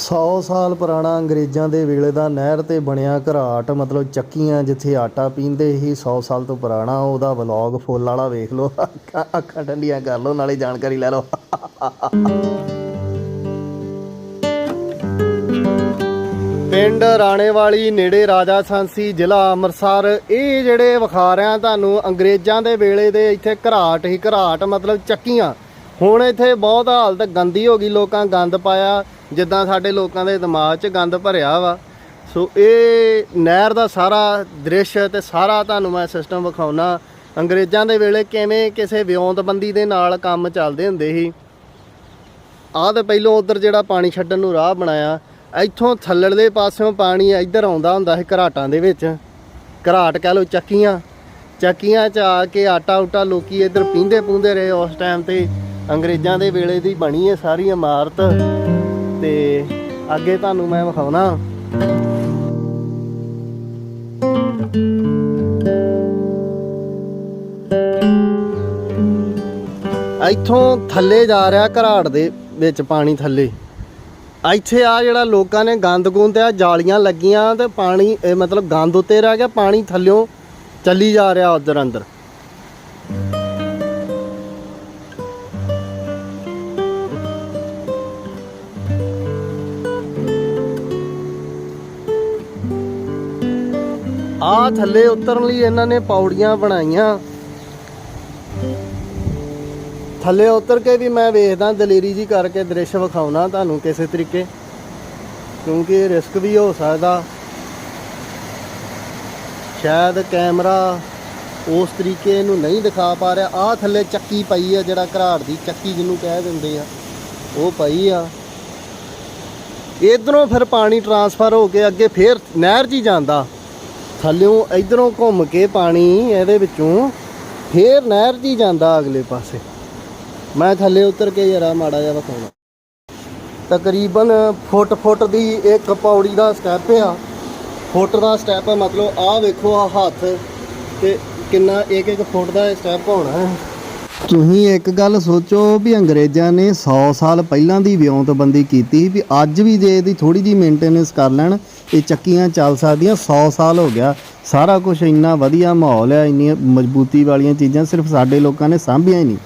100 ਸਾਲ ਪੁਰਾਣਾ ਅੰਗਰੇਜ਼ਾਂ ਦੇ ਵੇਲੇ ਦਾ ਨਹਿਰ ਤੇ ਬਣਿਆ ਘਰਾਟ, ਮਤਲਬ ਚੱਕੀਆਂ ਜਿੱਥੇ ਆਟਾ ਪੀਂਦੇ ਸੀ 100 ਸਾਲ ਤੋਂ ਪੁਰਾਣਾ ਉਹਦਾ ਵਲੌਗ ਫੁੱਲ ਵਾਲਾ ਵੇਖ ਲਓ। ਅੱਖਾਂ ਅੱਖਾਂ ਠੰਡੀਆਂ ਕਰ ਲਓ, ਨਾਲੇ ਜਾਣਕਾਰੀ ਲੈ ਲਓ। ਪਿੰਡ ਰਾਣੇਵਾਲੀ ਨੇੜੇ ਰਾਜਾ ਸਾਂਸੀ, ਜ਼ਿਲ੍ਹਾ ਅੰਮ੍ਰਿਤਸਰ। ਇਹ ਜਿਹੜੇ ਵਿਖਾ ਰਿਆਂ ਤੁਹਾਨੂੰ, ਅੰਗਰੇਜ਼ਾਂ ਦੇ ਵੇਲੇ ਦੇ ਇੱਥੇ ਘਰਾਟ ਹੀ ਘਰਾਟ, ਮਤਲਬ ਚੱਕੀਆਂ। ਹੁਣ ਇੱਥੇ ਬਹੁਤ ਹਾਲਤ ਗੰਦੀ ਹੋ ਗਈ, ਲੋਕਾਂ ਗੰਦ ਪਾਇਆ। ਜਿੱਦਾਂ ਸਾਡੇ ਲੋਕਾਂ ਦੇ ਦਿਮਾਗ 'ਚ ਗੰਦ ਭਰਿਆ ਵਾ। ਸੋ ਇਹ ਨਹਿਰ ਦਾ ਸਾਰਾ ਦ੍ਰਿਸ਼ ਤੇ ਸਾਰਾ ਤੁਹਾਨੂੰ ਮੈਂ ਸਿਸਟਮ ਵਿਖਾਉਣਾ। ਅੰਗਰੇਜ਼ਾਂ ਦੇ ਵੇਲੇ ਕਿਵੇਂ ਕਿਸੇ ਵਿਉਂਤਬੰਦੀ ਦੇ ਨਾਲ ਕੰਮ ਚੱਲਦੇ ਹੁੰਦੇ ਸੀ। ਆਹ ਤੇ ਪਹਿਲੋਂ ਉਧਰ ਜਿਹੜਾ ਪਾਣੀ ਛੱਡਣ ਨੂੰ ਰਾਹ ਬਣਾਇਆ। ਇੱਥੋਂ ਥੱਲੜਲੇ ਪਾਸਿਓਂ ਪਾਣੀ ਇੱਧਰ ਆਉਂਦਾ ਹੁੰਦਾ ਸੀ ਘਰਾਟਾਂ ਦੇ ਵਿੱਚ। ਘਰਾਟ ਕਹਿ ਲਓ ਚੱਕੀਆਂ। ਚੱਕੀਆਂ 'ਚ ਆ ਕੇ ਆਟਾ ਉਟਾ ਲੋਕੀ ਇੱਧਰ ਪੀਂਦੇ ਪੂੰਦੇ ਰਹੇ। ਉਸ ਟਾਈਮ ਤੇ ਅੰਗਰੇਜ਼ਾਂ ਦੇ ਵੇਲੇ ਦੀ ਬਣੀ ਹੈ ਸਾਰੀ ਇਮਾਰਤ। ਤੇ ਅੱਗੇ ਤੁਹਾਨੂੰ ਮੈਂ ਵਿਖਾਉਣਾ। ਇੱਥੋਂ ਥੱਲੇ ਜਾ ਰਿਹਾ ਘਰਾੜ ਦੇ ਵਿੱਚ ਪਾਣੀ ਥੱਲੇ। ਇੱਥੇ ਆ ਜਿਹੜਾ ਲੋਕਾਂ ਨੇ ਗੰਦ ਗੁੰਦ ਆ, ਜਾਲੀਆਂ ਲੱਗੀਆਂ ਤੇ ਪਾਣੀ ਮਤਲਬ ਗੰਦ ਉੱਤੇ ਰਹਿ ਗਿਆ, ਪਾਣੀ ਥੱਲਿਓਂ ਚੱਲੀ ਜਾ ਰਿਹਾ ਉਧਰ ਅੰਦਰ। ਆ ਥੱਲੇ ਉਤਰਨ ਲਈ ਇਹਨਾਂ ਨੇ ਪੌੜੀਆਂ ਬਣਾਈਆਂ। ਥੱਲੇ ਉਤਰ ਕੇ ਵੀ ਮੈਂ ਵੇਖਦਾ, ਦਲੇਰੀ ਜੀ ਕਰਕੇ ਦ੍ਰਿਸ਼ ਵਿਖਾਉਣਾ ਤੁਹਾਨੂੰ ਕਿਸੇ ਤਰੀਕੇ, ਕਿਉਂਕਿ ਰਿਸਕ ਵੀ ਹੋ ਸਕਦਾ। ਸ਼ਾਇਦ ਕੈਮਰਾ ਉਸ ਤਰੀਕੇ ਨੂੰ ਨਹੀਂ ਦਿਖਾ ਪਾ ਰਿਹਾ। ਆਹ ਥੱਲੇ ਚੱਕੀ ਪਈ ਆ, ਜਿਹੜਾ ਘਰਾੜ ਦੀ ਚੱਕੀ ਜਿਹਨੂੰ ਕਹਿ ਦਿੰਦੇ ਆ। ਉਹ ਪਈ ਆ। ਇਧਰੋਂ ਫਿਰ ਪਾਣੀ ਟਰਾਂਸਫਰ ਹੋ ਕੇ ਅੱਗੇ ਫੇਰ ਨਹਿਰ 'ਚ ਹੀ ਜਾਂਦਾ। ਥੱਲਿਓਂ ਇਧਰੋਂ ਘੁੰਮ ਕੇ ਪਾਣੀ ਇਹਦੇ ਵਿੱਚੋਂ ਫੇਰ ਨਹਿਰ 'ਚ ਹੀ ਜਾਂਦਾ ਅਗਲੇ ਪਾਸੇ। ਮੈਂ ਥੱਲੇ ਉਤਰ ਕੇ ਜਰਾ ਮਾੜਾ ਜਿਹਾ ਵਿਖਾਉਣਾ। ਤਕਰੀਬਨ ਫੁੱਟ ਫੁੱਟ ਦੀ ਇੱਕ ਪੌੜੀ ਦਾ ਸਟੈਪ ਆ। ਫੁੱਟ ਦਾ ਸਟੈਪ ਆ, ਮਤਲਬ ਆਹ ਵੇਖੋ ਆ ਹੱਥ ਤੇ ਕਿੰਨਾ ਇੱਕ ਇੱਕ ਫੁੱਟ ਦਾ ਸਟੈਪ ਹੋਣਾ ਹੈ। ਤੁਸੀਂ ਇੱਕ ਗੱਲ ਸੋਚੋ ਵੀ ਅੰਗਰੇਜ਼ਾਂ ਨੇ 100 ਸਾਲ ਪਹਿਲਾਂ ਦੀ ਵਿਉਂਤਬੰਦੀ ਕੀਤੀ ਵੀ ਅੱਜ ਵੀ ਜੇ ਇਹਦੀ ਥੋੜੀ ਜੀ ਮੇਨਟੇਨੈਂਸ ਕਰ ਲੈਣ, ਇਹ ਚੱਕੀਆਂ ਚੱਲ ਸਕਦੀਆਂ 100 ਸਾਲ ਹੋ ਗਿਆ। ਸਾਰਾ ਕੁਝ ਇੰਨਾ ਵਧੀਆ ਮਾਹੌਲ ਹੈ ਇੰਨੀ ਮਜ਼ਬੂਤੀ ਵਾਲੀਆਂ ਚੀਜ਼ਾਂ ਸਿਰਫ ਸਾਡੇ ਲੋਕਾਂ ਨੇ ਸਾਂਭੀਆਂ ਹੀ ਨਹੀਂ।